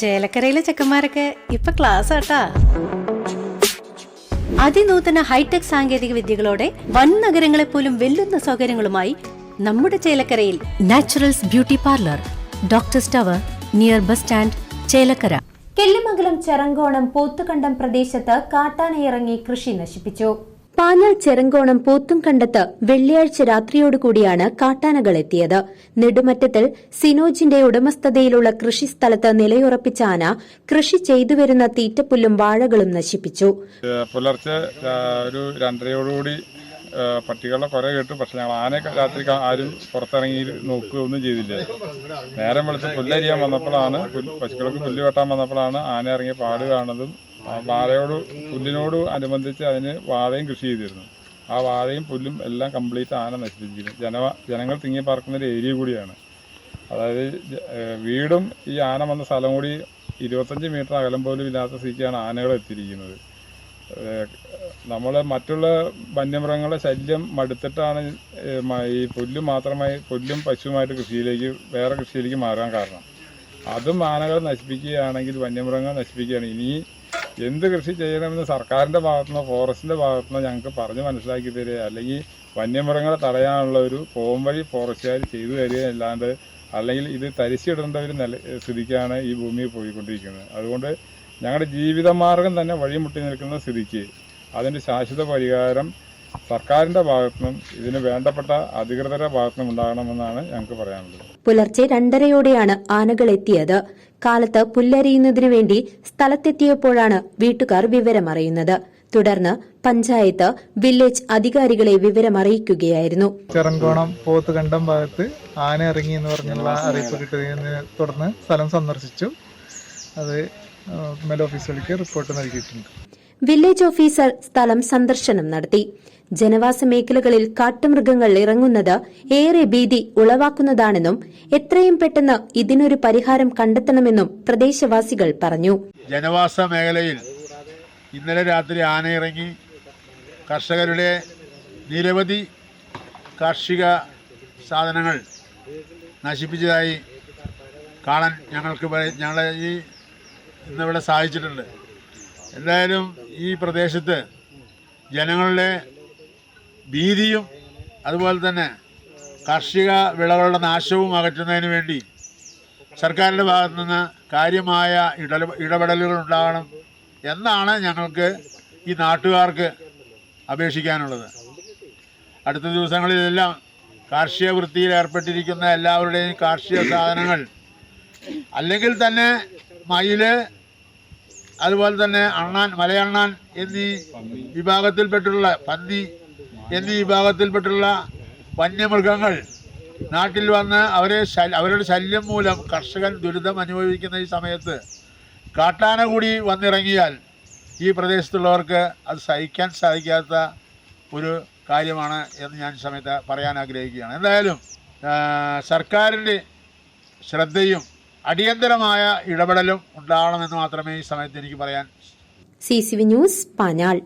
ചേലക്കരയിലെ ചെക്കന്മാരൊക്കെ ഇപ്പൊ ക്ലാസ് ആട്ടാ. അതിനൂതന ഹൈടെക് സാങ്കേതിക വിദ്യകളോടെ വൻ നഗരങ്ങളെ പോലും വെല്ലുന്ന സൗകര്യങ്ങളുമായി നമ്മുടെ ചേലക്കരയിൽ naturals beauty parlour doctor tower near bus stand Chelakkara. Kellimangalam Cherankonam Pothukandam പ്രദേശത്ത് കാട്ടാനയിറങ്ങി കൃഷി നശിപ്പിച്ചു. പാഞ്ഞാൾ ചെറങ്കോണം പോത്തുംകണ്ടത്ത് വെള്ളിയാഴ്ച രാത്രിയോടുകൂടിയാണ് കാട്ടാനകൾ എത്തിയത് നെടുമറ്റത്തിൽ സിനോജിന്റെ ഉടമസ്ഥതയിലുള്ള കൃഷിസ്ഥലത്ത് നിലയുറപ്പിച്ച ആന കൃഷി ചെയ്തു വരുന്ന തീറ്റപ്പുല്ലും വാഴകളും നശിപ്പിച്ചു. പുലർച്ചെ ഒരു രണ്ടരയോടുകൂടി പട്ടികളെ കുറെ കേട്ടു. പക്ഷെ ഞങ്ങൾ ആനയെ രാത്രി ആരും പുറത്തിറങ്ങി നോക്കുകയൊന്നും ചെയ്തില്ല. നേരം വെളുത്ത് പുല്ലരിയാൻ വന്നപ്പോഴാണ് പശുക്കൾക്ക് പുല്ല് വെട്ടാൻ വന്നപ്പോഴാണ് ആന ഇറങ്ങി പാട് കാണുന്നതും വാഴയോട് പുല്ലിനോട് അനുബന്ധിച്ച് അതിന് വാഴയും കൃഷി ചെയ്തിരുന്നു. ആ വാഴയും പുല്ലും എല്ലാം കംപ്ലീറ്റ് ആന നശിപ്പിച്ചിരിക്കുന്നു ജന ജനങ്ങൾ തിങ്ങി പാർക്കുന്ന ഒരു ഏരിയ കൂടിയാണ്. അതായത് വീടും ഈ ആന വന്ന സ്ഥലം കൂടി ഇരുപത്തഞ്ച് മീറ്റർ അകലം പോലും ഇല്ലാത്ത സ്ഥിതിക്കാണ് ആനകൾ എത്തിയിരിക്കുന്നത്. നമ്മൾ മറ്റുള്ള വന്യമൃഗങ്ങളുടെ ശല്യം മടുത്തിട്ടാണ് ഈ പുല്ല് മാത്രമായി പുല്ലും പശുവുമായിട്ട് കൃഷിയിലേക്ക് വേറെ കൃഷിയിലേക്ക് മാറാൻ കാരണം. അതും ആനകൾ നശിപ്പിക്കുകയാണെങ്കിൽ വന്യമൃഗങ്ങൾ നശിപ്പിക്കുകയാണ്. ഇനി എന്ത് കൃഷി ചെയ്യണമെന്ന് സർക്കാരിന്റെ ഭാഗത്തുനിന്നോ ഫോറസ്റ്റിന്റെ ഭാഗത്തുനിന്നോ ഞങ്ങൾക്ക് പറഞ്ഞ് മനസ്സിലാക്കി തരിക അല്ലെങ്കിൽ വന്യമൃഗങ്ങളെ തടയാനുള്ള ഒരു പോംവഴി ഫോറസ്റ്റുകാർ ചെയ്തു തരിക അല്ലാണ്ട് അല്ലെങ്കിൽ ഇത് തരിശിടേണ്ട ഒരു നില സ്ഥിതിക്കാണ് ഈ ഭൂമിയിൽ പോയിക്കൊണ്ടിരിക്കുന്നത്. അതുകൊണ്ട് ഞങ്ങളുടെ ജീവിതമാർഗം തന്നെ വഴിമുട്ടി നിൽക്കുന്ന സ്ഥിതിക്ക് അതിന്റെ ശാശ്വത പരിഹാരം സർക്കാരിന്റെ ഭാഗത്തുനിന്നും ഇതിന് വേണ്ടപ്പെട്ട അധികൃതരുടെ ഭാഗത്തുനിന്നും ഉണ്ടാകണമെന്നാണ് ഞങ്ങൾക്ക് പറയാനുള്ളത്. പുലർച്ചെ രണ്ടരയോടെയാണ് ആനകൾ എത്തിയത്. കാലത്ത് പുല്ലരിയുന്നതിനു വേണ്ടി സ്ഥലത്തെത്തിയപ്പോഴാണ് വീട്ടുകാർ വിവരമറിയുന്നത് തുടർന്ന് പഞ്ചായത്ത് വില്ലേജ് അധികാരികളെ വിവരമറിയിക്കുകയായിരുന്നു ചെറങ്കോണം പോത്തുകണ്ടം ഭാഗത്ത് ആന ഇറങ്ങി എന്ന് പറഞ്ഞുള്ള അറിയിപ്പ് കിട്ടിയതിനെ തുടർന്ന് സ്ഥലം സന്ദർശിച്ചു. അത് മെൽ ഓഫീസുകൾക്ക് റിപ്പോർട്ട് നൽകിയിട്ടുണ്ട്. വില്ലേജ് ഓഫീസർ സ്ഥലം സന്ദർശനം നടത്തി. ജനവാസ മേഖലകളിൽ കാട്ടുമൃഗങ്ങൾ ഇറങ്ങുന്നത് ഏറെ ഭീതി ഉളവാക്കുന്നതാണെന്നും എത്രയും പെട്ടെന്ന് ഇതിനൊരു പരിഹാരം കണ്ടെത്തണമെന്നും പ്രദേശവാസികൾ പറഞ്ഞു. ജനവാസ മേഖലയിൽ ഇന്നലെ രാത്രി ആനയിറങ്ങി കർഷകരുടെ നിരവധി കാർഷിക സാധനങ്ങൾ നശിപ്പിച്ചതായി കാണാൻ ഞങ്ങൾക്ക് ഞങ്ങളെ ഈ ഇന്നിവിടെ സാധിച്ചിട്ടുണ്ട്. എന്തായാലും ഈ പ്രദേശത്ത് ജനങ്ങളുടെ ഭീതിയും അതുപോലെ തന്നെ കാർഷിക വിളകളുടെ നാശവും അകറ്റുന്നതിന് വേണ്ടി സർക്കാരിന്റെ ഭാഗത്തു നിന്ന് കാര്യമായ ഇട ഇടപെടലുകൾ ഉണ്ടാകണം എന്നാണ് ഞങ്ങൾക്ക് ഈ നാട്ടുകാർക്ക് അപേക്ഷിക്കാനുള്ളത്. അടുത്ത ദിവസങ്ങളിലെല്ലാം കാർഷിക വൃത്തിയിൽ ഏർപ്പെട്ടിരിക്കുന്ന എല്ലാവരുടെയും കാർഷിക സാധനങ്ങൾ അല്ലെങ്കിൽ തന്നെ മയിൽ അതുപോലെ തന്നെ അണ്ണാൻ മലയണ്ണാൻ എന്നീ വിഭാഗത്തിൽപ്പെട്ടുള്ള പന്തി എന്നീ വിഭാഗത്തിൽപ്പെട്ടുള്ള വന്യമൃഗങ്ങൾ നാട്ടിൽ വന്ന് അവരെ അവരുടെ ശല്യം മൂലം കർഷകൻ ദുരിതം അനുഭവിക്കുന്ന ഈ സമയത്ത് കാട്ടാന കൂടി വന്നിറങ്ങിയാൽ ഈ പ്രദേശത്തുള്ളവർക്ക് അത് സഹിക്കാൻ സാധിക്കാത്ത ഒരു കാര്യമാണ് എന്ന് ഞാൻ സമയത്ത് പറയാൻ ആഗ്രഹിക്കുകയാണ്. എന്തായാലും സർക്കാരിന്റെ ശ്രദ്ധയും അടിയന്തരമായ ഇടപെടലും ഉണ്ടാവണമെന്ന് മാത്രമേ ഈ സമയത്ത് എനിക്ക് പറയാൻ C C V news Panjal.